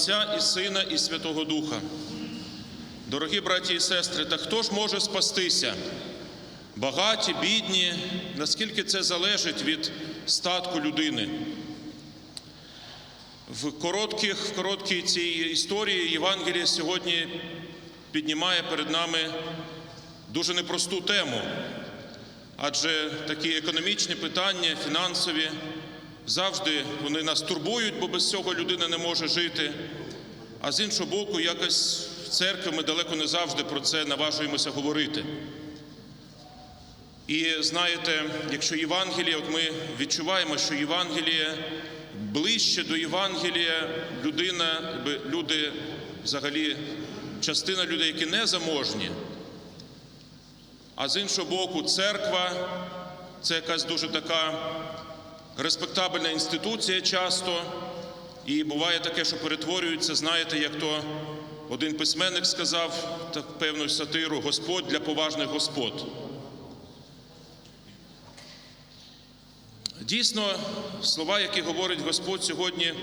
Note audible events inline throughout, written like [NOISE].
Отця і Сина, і Святого Духа. Дорогі браті і сестри, та хто ж може спастися? Багаті, бідні, наскільки це залежить від статку людини? В, коротких, в короткій цій історії Євангелія сьогодні піднімає перед нами дуже непросту тему, адже такі економічні питання, фінансові, завжди вони нас турбують, бо без цього людина не може жити. А з іншого боку, якось в церкві ми далеко не завжди про це наважуємося говорити. І знаєте, якщо Євангеліє, от ми відчуваємо, що Євангеліє ближче до Євангелія людина, люди, взагалі, частина людей, які не заможні, а з іншого боку, церква це якась дуже така респектабельна інституція часто. І буває таке, що перетворюється, знаєте, як то один письменник сказав так певну сатиру Господь для поважних господ. Дійсно, слова, які говорить Господь сьогодні,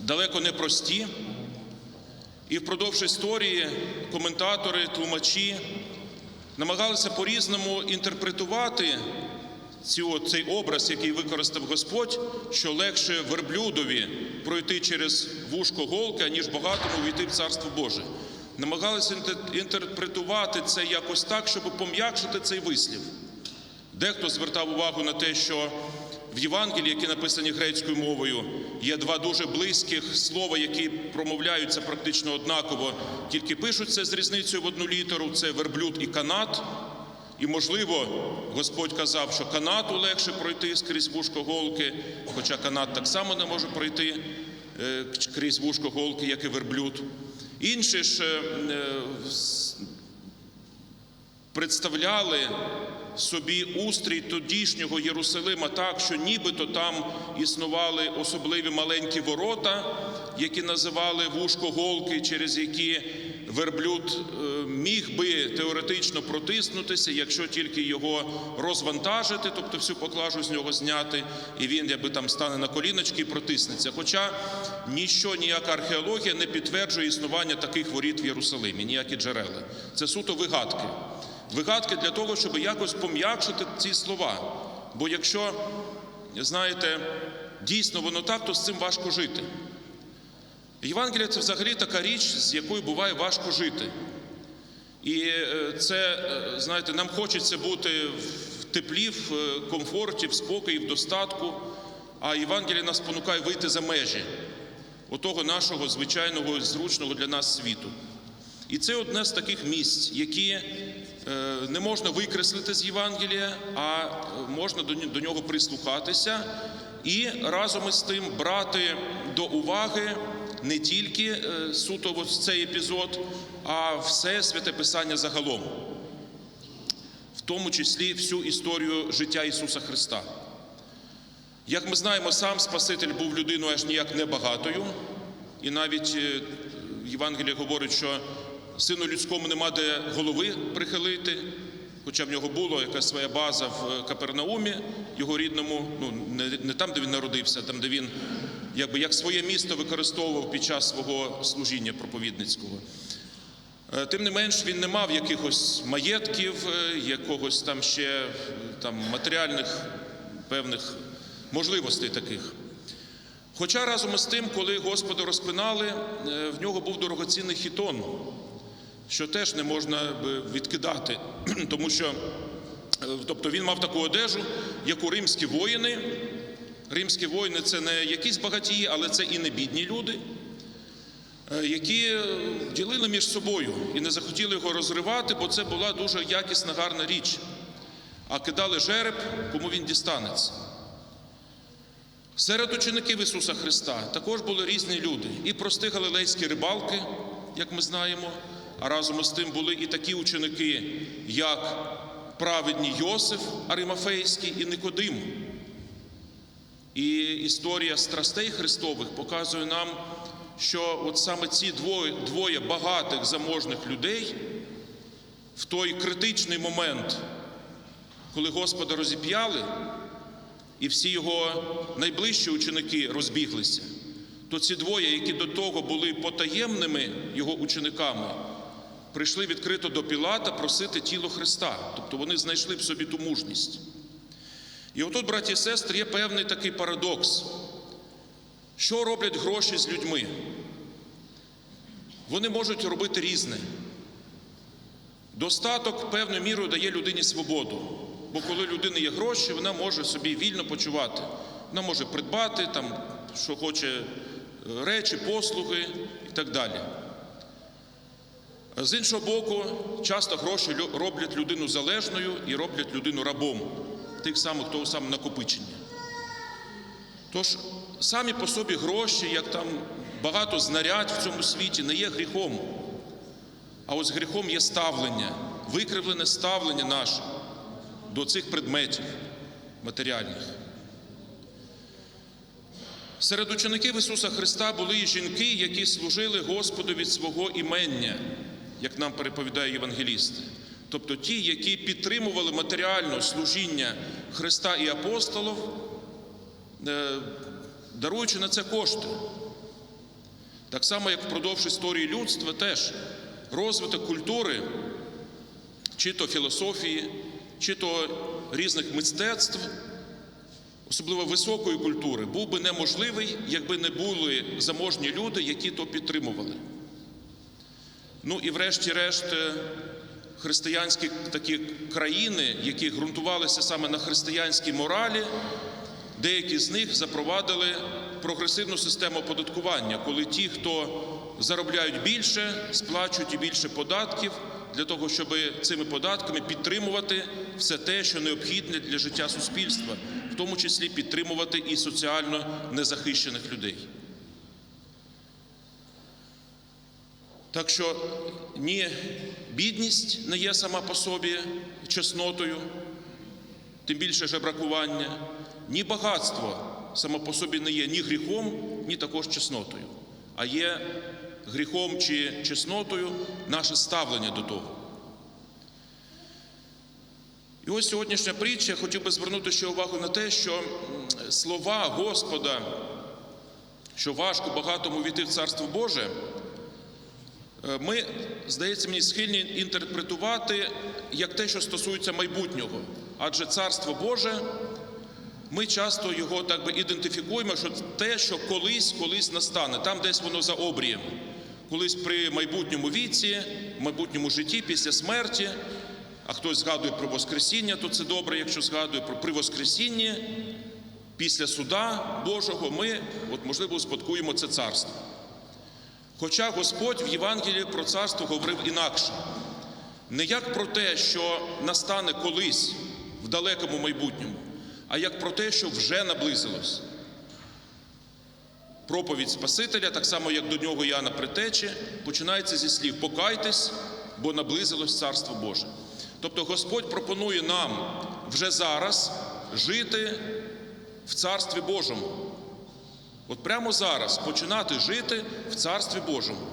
далеко не прості. І впродовж історії коментатори, тлумачі намагалися по-різному інтерпретувати цю, цей образ, який використав Господь, що легше верблюдові пройти через вушко голки, ніж багатому війти в Царство Боже. Намагалися інтерпретувати це якось так, щоб пом'якшити цей вислів. Дехто звертав увагу на те, що в Євангелії, які написані грецькою мовою, є два дуже близьких слова, які промовляються практично однаково, тільки пишуться з різницею в одну літеру: це верблюд і канат. І, можливо, Господь казав, що канату легше пройти скрізь вушко голки, хоча канат так само не може пройти е, крізь вушко голки, як і верблюд. Інші ж е, е, представляли собі устрій тодішнього Єрусалима так, що нібито там існували особливі маленькі ворота, які називали вушко голки, через які верблюд е, міг би теоретично протиснутися, якщо тільки його розвантажити, тобто всю поклажу з нього зняти, і він якби там стане на коліночки і протиснеться. Хоча ніщо, ніяка археологія не підтверджує існування таких воріт в Єрусалимі, ніякі джерела. Це суто вигадки. Вигадки для того, щоб якось пом'якшити ці слова. Бо якщо, знаєте, дійсно воно так, то з цим важко жити. Євангелія це взагалі така річ, з якою буває важко жити. І е, це, е, знаєте, нам хочеться бути в теплі, в е, комфорті, в спокої, в достатку, а Євангелія нас спонукає вийти за межі отого нашого звичайного, зручного для нас світу. І це одне з таких місць, які не можна викреслити з Євангелія, а можна до нього прислухатися і разом із тим брати до уваги не тільки е, суто ось цей епізод, а все святе Писання загалом, в тому числі всю історію життя Ісуса Христа. Як ми знаємо, сам Спаситель був людиною аж ніяк небагатою, і навіть е, Євангеліє говорить, що сину людському нема де голови прихилити, хоча в нього була якась своя база в Капернаумі, його рідному, ну не, не там, де він народився, там, де він якби як своє місто використовував під час свого служіння проповідницького. Е, Тим не менш, він не мав якихось маєтків, е, якогось там ще е, там матеріальних певних можливостей таких. Хоча разом із тим, коли Господа розпинали, в нього був дорогоцінний хітон, що теж не можна відкидати, [CLEARS THROAT] тому що тобто він мав таку одежу, як у римські воїни. Римські воїни це не якісь багатії, але це і не бідні люди, е, які е, ділили між собою і не захотіли його розривати, бо це була дуже якісна, гарна річ. А кидали жереб, кому він дістанеться. Серед учеників Ісуса Христа також були різні люди. І прості галилейські рибалки, як ми знаємо, а разом із тим були і такі ученики, як праведні Йосиф Аримафейський і Никодим. І історія страстей Христових показує нам, що от саме ці двоє, двоє багатих заможних людей в той критичний момент, коли Господа розіп'яли, і всі його найближчі ученики розбіглися, то ці двоє, які до того були потаємними його учениками, прийшли відкрито до Пілата просити тіло Христа. Тобто вони знайшли в собі ту мужність. І отут, браті і сестри, є певний такий парадокс. Що роблять гроші з людьми? Вони можуть робити різне. Достаток певною мірою дає людині свободу. Бо коли людини є гроші, вона може собі вільно почувати. Вона може придбати там, що хоче, е, речі, послуги і так далі. З іншого боку, часто гроші роблять людину залежною і роблять людину рабом тих самих того самого накопичення. Тож самі по собі гроші, як там багато знарядь в цьому світі, не є гріхом. А ось гріхом є ставлення, викривлене ставлення наше до цих предметів матеріальних. Серед учеників Ісуса Христа були і жінки, які служили Господу від свого імення, як нам переповідає євангелісти. Тобто ті, які підтримували матеріально служіння Христа і апостолів, е, даруючи на це кошти. Так само, як впродовж історії людства, теж розвиток культури, чи то філософії, чи то різних мистецтв, особливо високої культури, був би неможливий, якби не були заможні люди, які то підтримували. Ну і врешті-решт, е, християнські такі країни, які ґрунтувалися саме на християнській моралі, деякі з них запровадили прогресивну систему оподаткування, коли ті, хто заробляють більше, сплачують і більше податків для того, щоб цими податками підтримувати все те, що необхідне для життя суспільства, в тому числі підтримувати і соціально незахищених людей. Так що ні бідність не є сама по собі чеснотою, тим більше жебракування, ні багатство само по собі не є ні гріхом, ні також чеснотою, а є гріхом чи чеснотою наше ставлення до того. І ось сьогоднішня притча. Я хотів би звернути ще увагу на те, що слова Господа, що важко багатому війти в Царство Боже, ми, здається, мені схильні інтерпретувати як те, що стосується майбутнього. Адже Царство Боже, ми часто його так би ідентифікуємо, що те, що колись, колись настане, там десь воно за обрієм. Колись при майбутньому віці, майбутньому житті, після смерті, а хтось згадує про Воскресіння, то це добре, якщо згадує про при Воскресінні, після суда Божого, ми, от, можливо, успадкуємо це царство. Хоча Господь в Євангелії про царство говорив інакше. Не як про те, що настане колись в далекому майбутньому, а як про те, що вже наблизилось. Проповідь Спасителя, так само як до нього Іоанна Притечі, починається зі слів Покайтесь, бо наблизилось Царство Боже. Тобто Господь пропонує нам вже зараз жити в Царстві Божому. От прямо зараз починати жити в Царстві Божому.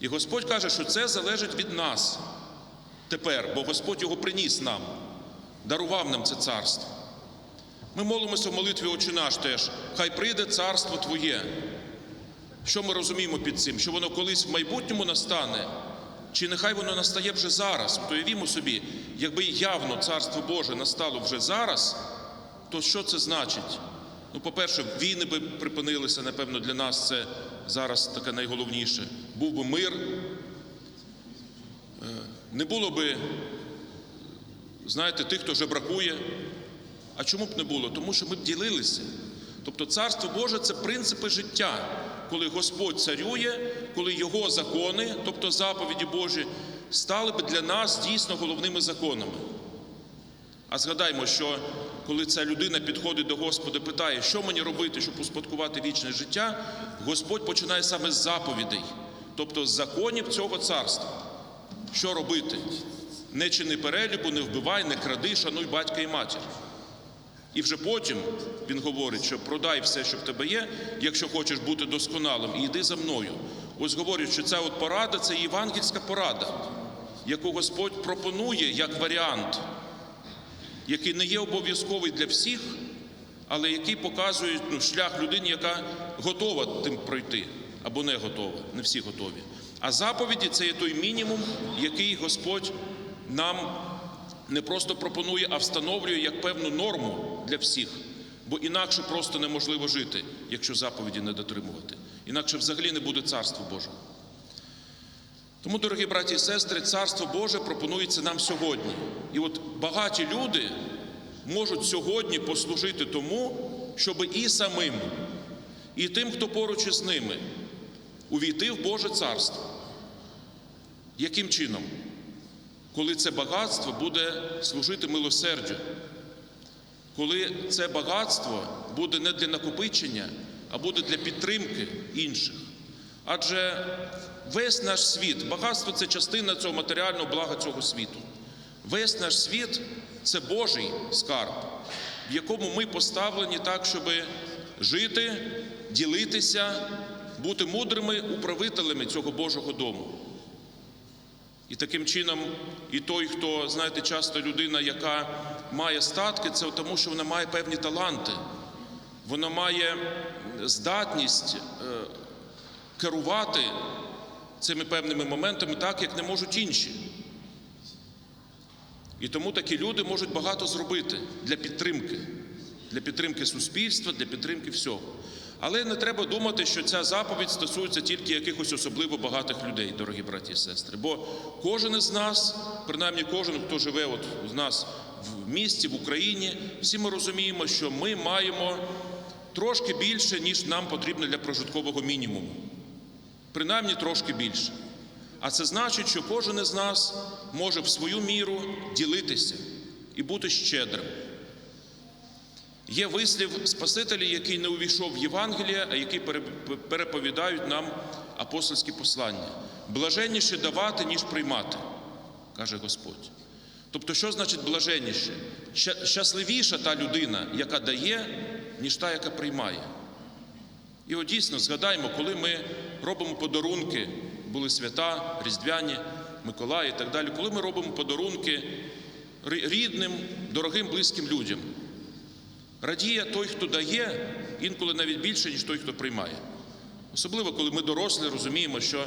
І Господь каже, що це залежить від нас тепер, бо Господь його приніс нам, дарував нам це царство. Ми молимося в молитві Отче наш теж, хай прийде царство Твоє. Що ми розуміємо під цим? Що воно колись в майбутньому настане, чи нехай воно настає вже зараз? То уявімо собі, якби явно царство Боже настало вже зараз, то що це значить? Ну, по-перше, війни би припинилися, напевно, для нас це зараз таке найголовніше. Був би мир, Е, не було би, знаєте, тих, хто вже бракує. А чому б не було? Тому що ми б ділилися. Тобто Царство Боже це принципи життя, коли Господь царює, коли Його закони, тобто заповіді Божі, стали б для нас дійсно головними законами. А згадаймо, що коли ця людина підходить до Господа, питає, що мені робити, щоб успадкувати вічне життя, Господь починає саме з заповідей, тобто з законів цього царства. Що робити? Не чини перелюбу, не вбивай, не кради, шануй батька і матір. І вже потім він говорить, що продай все, що в тебе є, якщо хочеш бути досконалим, і йди за мною. Ось говорять, що ця от порада це євангельська порада, яку Господь пропонує як варіант, який не є обов'язковий для всіх, але які показують ну, шлях людині, яка готова тим пройти або не готова. Не всі готові. А заповіді це є той мінімум, який Господь нам не просто пропонує, а встановлює як певну норму для всіх. Бо інакше просто неможливо жити, якщо заповіді не дотримувати. Інакше взагалі не буде царства Божого. Тому, дорогі браті і сестри, царство Боже пропонується нам сьогодні. І от багаті люди можуть сьогодні послужити тому, щоб і самим, і тим, хто поруч із ними, увійти в Боже царство. Яким чином? Коли це багатство буде служити милосердю, коли це багатство буде не для накопичення, а буде для підтримки інших. Адже весь наш світ, багатство це частина цього матеріального блага цього світу. Весь наш світ це Божий скарб, в якому ми поставлені так, щоб жити, ділитися, бути мудрими управителями цього Божого дому. І таким чином, і той, хто, знаєте, часто людина, яка має статки, це тому, що вона має певні таланти, вона має здатність керувати цими певними моментами так, як не можуть інші. І тому такі люди можуть багато зробити для підтримки, для підтримки суспільства, для підтримки всього. Але не треба думати, що ця заповідь стосується тільки якихось особливо багатих людей, дорогі браті і сестри. Бо кожен із нас, принаймні кожен, хто живе от з нас в місті, в Україні, всі ми розуміємо, що ми маємо трошки більше, ніж нам потрібно для прожиткового мінімуму. Принаймні трошки більше. А це значить, що кожен із нас може в свою міру ділитися і бути щедрим. Є вислів Спасителя, який не увійшов в Євангеліє, а який переповідають нам апостольські послання. Блаженніше давати, ніж приймати, каже Господь. Тобто, що значить блаженніше? Щасливіша та людина, яка дає, ніж та, яка приймає. І от дійсно згадаємо, коли ми робимо подарунки, були свята, Різдвяні, Миколаї і так далі, коли ми робимо подарунки рідним, дорогим, близьким людям. Радіє той, хто дає, інколи навіть більше, ніж той, хто приймає. Особливо, коли ми дорослі, розуміємо, що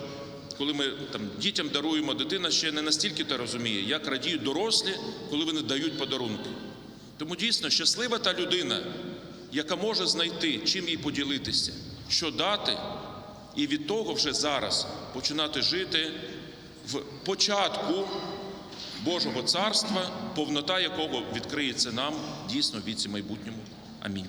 коли ми там, дітям даруємо, дитина ще не настільки те розуміє, як радіють дорослі, коли вони дають подарунки. Тому дійсно щаслива та людина, яка може знайти, чим їй поділитися, що дати, і від того вже зараз починати жити в початку Божого царства, повнота якого відкриється нам дійсно в віці майбутньому. Амінь.